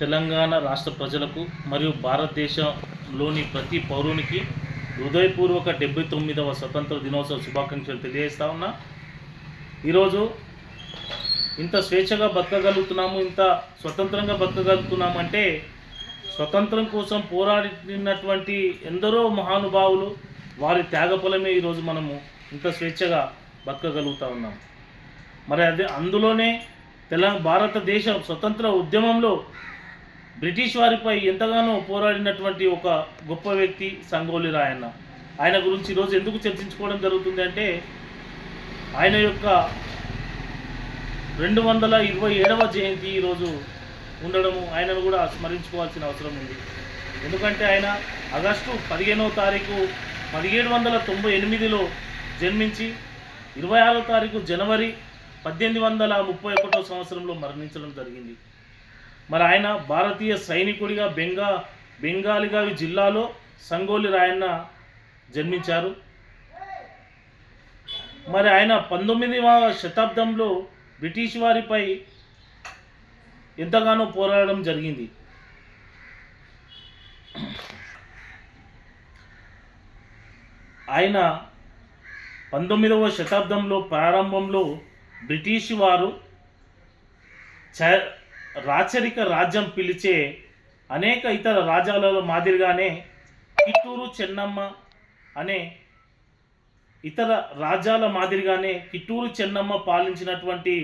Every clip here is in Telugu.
తెలంగాణ రాష్ట్ర ప్రజలకు మరియు భారతదేశంలోని ప్రతి పౌరునికి హృదయపూర్వక డెబ్బై తొమ్మిదవ స్వతంత్ర దినోత్సవ శుభాకాంక్షలు తెలియజేస్తా ఉన్నా. ఈరోజు ఇంత స్వేచ్ఛగా బతకగలుగుతున్నాము ఇంత స్వతంత్రంగా బతకగలుగుతున్నామంటే స్వతంత్రం కోసం పోరాడినటువంటి ఎందరో మహానుభావులు వారి త్యాగఫలమే ఈరోజు మనము ఇంత స్వేచ్ఛగా బతకగలుగుతా ఉన్నాం. మరి అదే అందులోనే తెలంగాణ భారతదేశ స్వతంత్ర ఉద్యమంలో బ్రిటిష్ వారిపై ఎంతగానో పోరాడినటువంటి ఒక గొప్ప వ్యక్తి సంగోలి రాయన్న. ఆయన గురించి ఈరోజు ఎందుకు చర్చించుకోవడం జరుగుతుంది అంటే ఆయన యొక్క రెండు వందల ఇరవై ఏడవ జయంతి ఈరోజు ఉండడము ఆయనను కూడా స్మరించుకోవాల్సిన అవసరం ఉంది. ఎందుకంటే ఆయన ఆగస్టు పదిహేనవ తారీఖు పదిహేడు వందల తొంభై ఎనిమిదిలో జన్మించి ఇరవై ఆరో తారీఖు జనవరి పద్దెనిమిది వందల ముప్పై ఒకటో సంవత్సరంలో మరణించడం జరిగింది. మరి ఆయన భారతీయ సైనికుడిగా బెంగా బెంగాలీగా జిల్లాలో సంగోలి రాయన్న జన్మించారు. మరి ఆయన పంతొమ్మిదవ శతాబ్దంలో బ్రిటిష్ వారిపై ఎంతగానో పోరాడడం జరిగింది. ఆయన పంతొమ్మిదవ శతాబ్దంలో ప్రారంభంలో బ్రిటిష్ వారు చ రాచరిక రాజ్యం పిలిచే అనేక ఇతర రాజ్యాలలో మాదిరిగానే కిట్టూరు చెన్నమ్మ అనే ఇతర రాజ్యాల మాదిరిగానే కిట్టూరు చెన్నమ్మ పాలించినటువంటి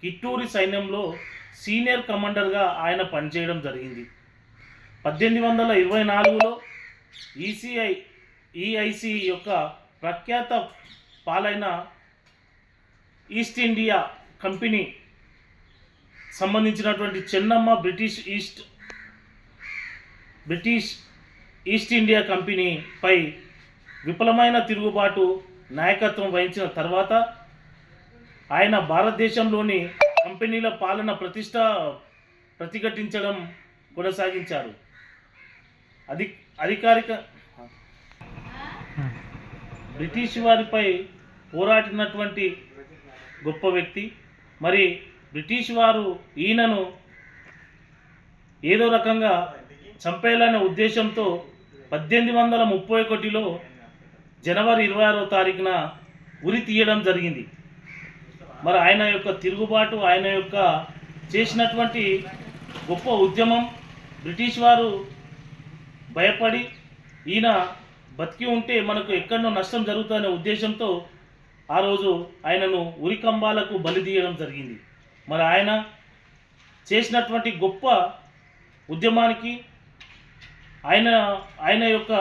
కిట్టూరి సైన్యంలో సీనియర్ కమాండర్గా ఆయన పనిచేయడం జరిగింది. పద్దెనిమిది వందల ఇరవై నాలుగులో ఈసీఐ ఈఐసి యొక్క ప్రఖ్యాత పాలైన ఈస్ట్ ఇండియా కంపెనీ సంబంధించినటువంటి Chennamma British East British East India కంపెనీపై విఫలమైన తిరుగుబాటు నాయకత్వం వహించిన తర్వాత ఆయన భారతదేశంలోని కంపెనీల పాలన ప్రతిష్ట ప్రతిఘటించడం కొనసాగించారు. అధి అధికారిక బ్రిటిష్ వారిపై పోరాడినటువంటి గొప్ప వ్యక్తి. మరి బ్రిటిష్ వారు ఈయనను ఏదో రకంగా చంపేయాలనే ఉద్దేశంతో పద్దెనిమిది వందల ముప్పై ఒకటిలో జనవరి ఇరవై ఆరో తారీఖున ఉరి తీయడం జరిగింది. మరి ఆయన యొక్క తిరుగుబాటు ఆయన యొక్క చేసినటువంటి గొప్ప ఉద్యమం బ్రిటిష్ వారు భయపడి ఈయన బతికి ఉంటే మనకు ఎక్కడో నష్టం జరుగుతుందనే ఉద్దేశంతో ఆ రోజు ఆయనను ఉరికంబాలకు బలి తీయడం జరిగింది. మరి ఆయన చేసినటువంటి గొప్ప ఉద్యమానికి ఆయన ఆయన యొక్క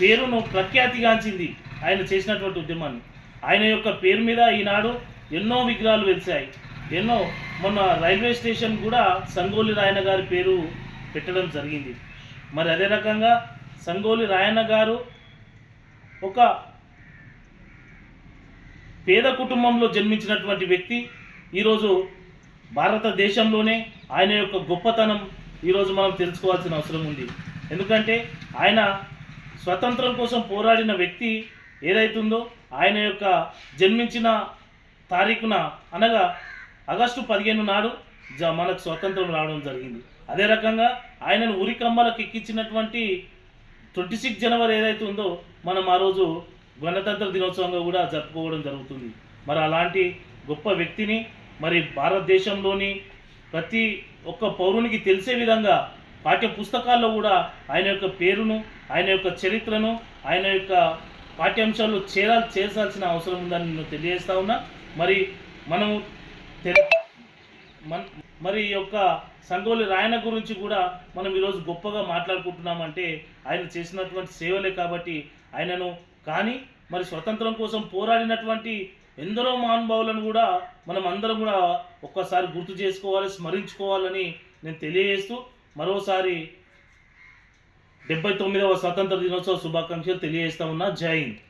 పేరును ప్రఖ్యాతిగాంచింది ఆయన చేసినటువంటి ఉద్యమాన్ని. ఆయన యొక్క పేరు మీద ఈనాడు ఎన్నో విగ్రహాలు వెలిసాయి ఎన్నో మొన్న రైల్వే స్టేషన్ కూడా సంగోలి రాయన గారి పేరు పెట్టడం జరిగింది. మరి అదే రకంగా సంగోలి రాయన్న గారు ఒక పేద కుటుంబంలో జన్మించినటువంటి వ్యక్తి ఈరోజు భారతదేశంలోనే ఆయన యొక్క గొప్పతనం ఈరోజు మనం తెలుసుకోవాల్సిన అవసరం ఉంది. ఎందుకంటే ఆయన స్వతంత్రం కోసం పోరాడిన వ్యక్తి ఏదైతుందో ఆయన యొక్క జన్మించిన తారీఖున అనగా ఆగస్టు పదిహేను నాడు జ మనకు స్వతంత్రం రావడం జరిగింది. అదే రకంగా ఆయనను ఉరికమ్మలకు ఎక్కించినటువంటి ట్వంటీ సిక్స్ జనవరి ఏదైతే ఉందో మనం ఆ రోజు గణతంత్ర దినోత్సవంగా కూడా జరుపుకోవడం జరుగుతుంది. మరి అలాంటి గొప్ప వ్యక్తిని మరి భారతదేశంలోని ప్రతి ఒక్క పౌరునికి తెలిసే విధంగా పాఠ్య పుస్తకాల్లో కూడా ఆయన యొక్క పేరును ఆయన యొక్క చరిత్రను ఆయన యొక్క పాఠ్యాంశాలు చేరా చేర్చాల్సిన అవసరం ఉందని నేను తెలియజేస్తా ఉన్నా. మరి మనము తె- మన మరి ఈ యొక్క సంగోలి రాయన గురించి కూడా మనం ఈరోజు గొప్పగా మాట్లాడుకుంటున్నామంటే ఆయన చేసినటువంటి సేవలే కాబట్టి ఆయనను కానీ మరి స్వతంత్రం కోసం పోరాడినటువంటి ఎందరో మహానుభావులను కూడా మనం అందరం కూడా ఒక్కసారి గుర్తు చేసుకోవాలి స్మరించుకోవాలని నేను తెలియజేస్తూ మరోసారి డెబ్బై తొమ్మిదవ స్వతంత్ర దినోత్సవ శుభాకాంక్షలు తెలియజేస్తా ఉన్నా. జై హింద్.